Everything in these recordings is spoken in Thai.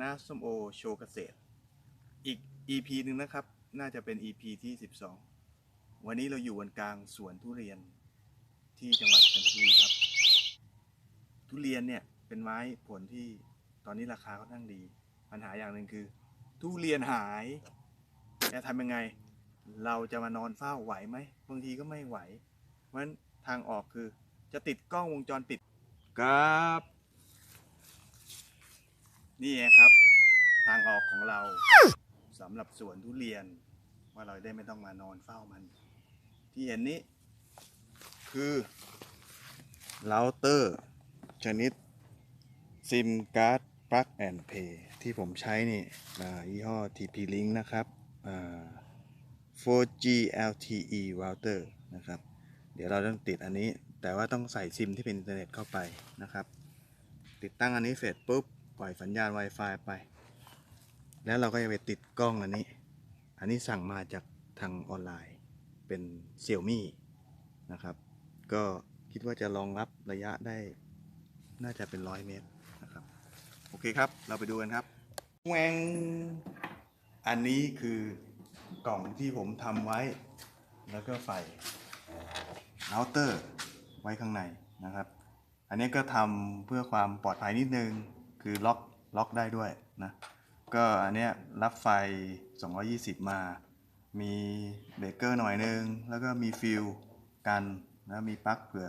น้าส้มโอโชว์เกษตร อีก EP หนึ่งนะครับ น่าจะเป็น EP ที่ 12 วันนี้เราอยู่กันกลางสวนทุเรียนที่จังหวัดจันทบุรีครับ ทุเรียนเนี่ยเป็นไม้ผลที่ตอนนี้ราคาค่อนข้างดี ปัญหาอย่างหนึ่งคือ ทุเรียนหายจะทำยังไง เราจะมานอนเฝ้าไหวไหมบางทีก็ไม่ไหวเพราะฉะนั้นทางออกคือจะติดกล้องวงจรปิดครับ นี่ไงครับ ทางออกของเราสำหรับสวนทุเรียน ว่าเราได้ไม่ต้องมานอนเฝ้ามัน ที่เห็นนี้ คือเราเตอร์ชนิดซิมการ์ดปลั๊กแอนด์เพย์ที่ผมใช้นี่ยี่ห้อ TP Link นะครับ 4G LTE router นะครับ เดี๋ยวเราต้องติดอันนี้ แต่ว่าต้องใส่ซิมที่เป็นอินเทอร์เน็ตเข้าไปนะครับ ติดตั้งอันนี้เสร็จปุ๊บ ปล่อยสัญญาณ Wi-Fi ไป แล้วเราก็จะไปติดกล้องอันนี้ อันนี้สั่งมาจากทางออนไลน์เป็น Xiaomi นะครับ ก็คิดว่าจะรองรับระยะได้น่าจะเป็นร้อยเมตรนะครับ โอเคครับ เราไปดูกันครับแหวงอันนี้คือกล่องที่ผมทำไว้ แล้วก็ใส่เราเตอร์ไว้ข้างในนะครับ อันนี้ก็ทำเพื่อความปลอดภัยนิดนึง คือล็อกล็อกได้ด้วยนะก็อันเนี้ยรับไฟ 220 มา มีเบรกเกอร์หน่อยนึง แล้วก็มีฟิลกันแล้วมีปลั๊กเผื่อ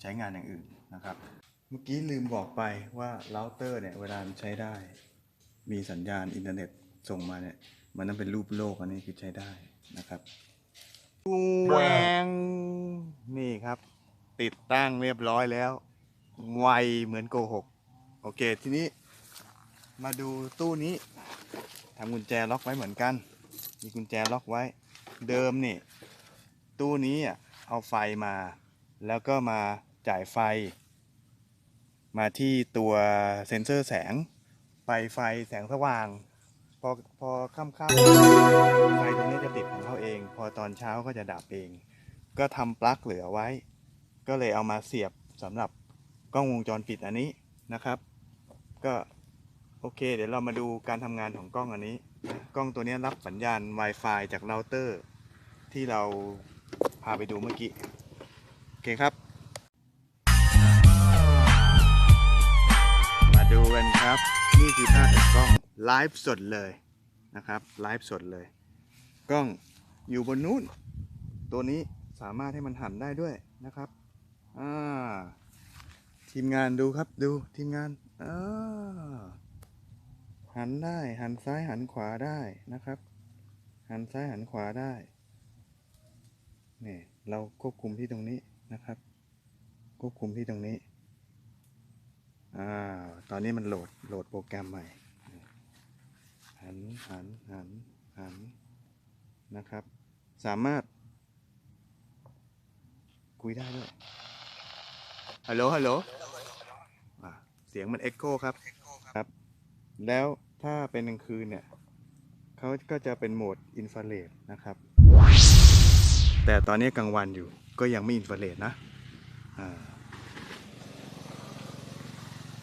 ใช้งานอย่างอื่นนะครับ เมื่อกี้ลืมบอกไปว่าเราเตอร์เนี่ยเวลามันใช้ได้ มีสัญญาณอินเทอร์เน็ตส่งมาเนี่ยมันต้องเป็นรูปโลกอันนี้คือใช้ได้นะครับแวงนี่ครับ ติดตั้งเรียบร้อยแล้ว ไวเหมือนโกหก โอเค ทีนี้มาดูตู้นี้ทำกุญแจล็อกไว้เหมือนกัน มีกุญแจล็อกไว้ เดิมนี่ตู้นี้เอาไฟมา แล้วก็มาจ่ายไฟ มาที่ตัวเซ็นเซอร์แสง ไปไฟแสงสว่าง พอพอค่ำๆไฟตรงนี้จะติดของเขาเอง พอตอนเช้าก็จะดับเอง ก็ทำปลั๊กเหลือไว้ ก็เลยเอามาเสียบสำหรับกล้องวงจรปิดอันนี้นะครับ ก็โอเค เดี๋ยวเรามาดูการทำงานของกล้องอันนี้ กล้องตัวนี้รับสัญญาณ Wi-Fi จากเราเตอร์ ที่เราพาไปดูเมื่อกี้ โอเคครับ มาดูกันครับ นี่คือภาพจากกล้องไลฟ์สดเลยนะครับไลฟ์สดเลย กล้องอยู่บนนู้น ตัวนี้สามารถให้มันหันได้ด้วยนะครับอ่าทีมงานดูครับดูทีมงานอ่า หันได้ หันซ้ายหันขวาได้นะครับ หันซ้ายหันขวาได้นี่เราควบคุมที่ตรงนี้นะครับ ควบคุมที่ตรงนี้อ่าตอนนี้มันโหลดโหลดโปรแกรมใหม่ หันหันหันหันนะครับ สามารถ คุยได้ด้วยฮัลโหลฮัลโหลอ่าเสียงมันเอ็กโคครับครับ แล้ว ถ้าเป็นกลางคืนเนี่ยเขาก็จะเป็นโหมดอินฟราเรดนะครับ แต่ตอนนี้กลางวันอยู่ก็ยังไม่อินฟราเรดนะอ่า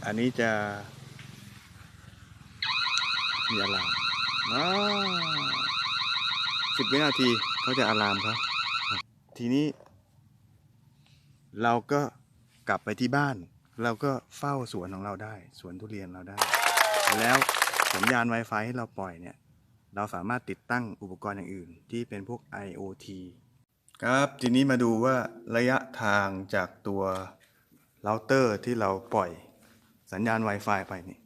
อันนี้จะมีอะลามสิบวินาทีเขาจะอะลามครับ ทีนี้ เราก็กลับไปที่บ้าน เราก็เฝ้าสวนของเราได้ สวนทุเรียนเราได้ แล้ว สัญญาณ Wi-Fi ให้เราปล่อยเนี่ย เราสามารถติดตั้งอุปกรณ์อย่างอื่น ที่เป็นพวก IoT ครับ ทีนี้มาดูว่าระยะทางจากตัวเราเตอร์ที่เราปล่อยสัญญาณ Wi-Fi ไปนี่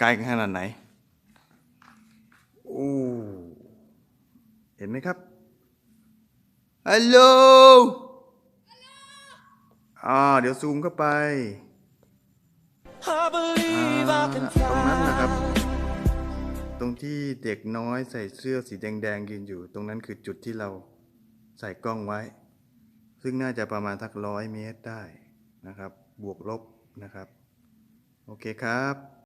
ไกลกันขนาดไหนโอ้เห็นไหมครับฮัลโหลอ่าเดี๋ยวซูมเข้าไป I believe I can ตรงนั้นนะครับ ตรงที่เด็กน้อยใส่เสื้อสีแดงๆยืนอยู่ ตรงนั้นคือจุดที่เราใส่กล้องไว้ ซึ่งน่าจะประมาณทักร้อยเมตรได้นะครับ บวกลบนะครับ โอเคครับ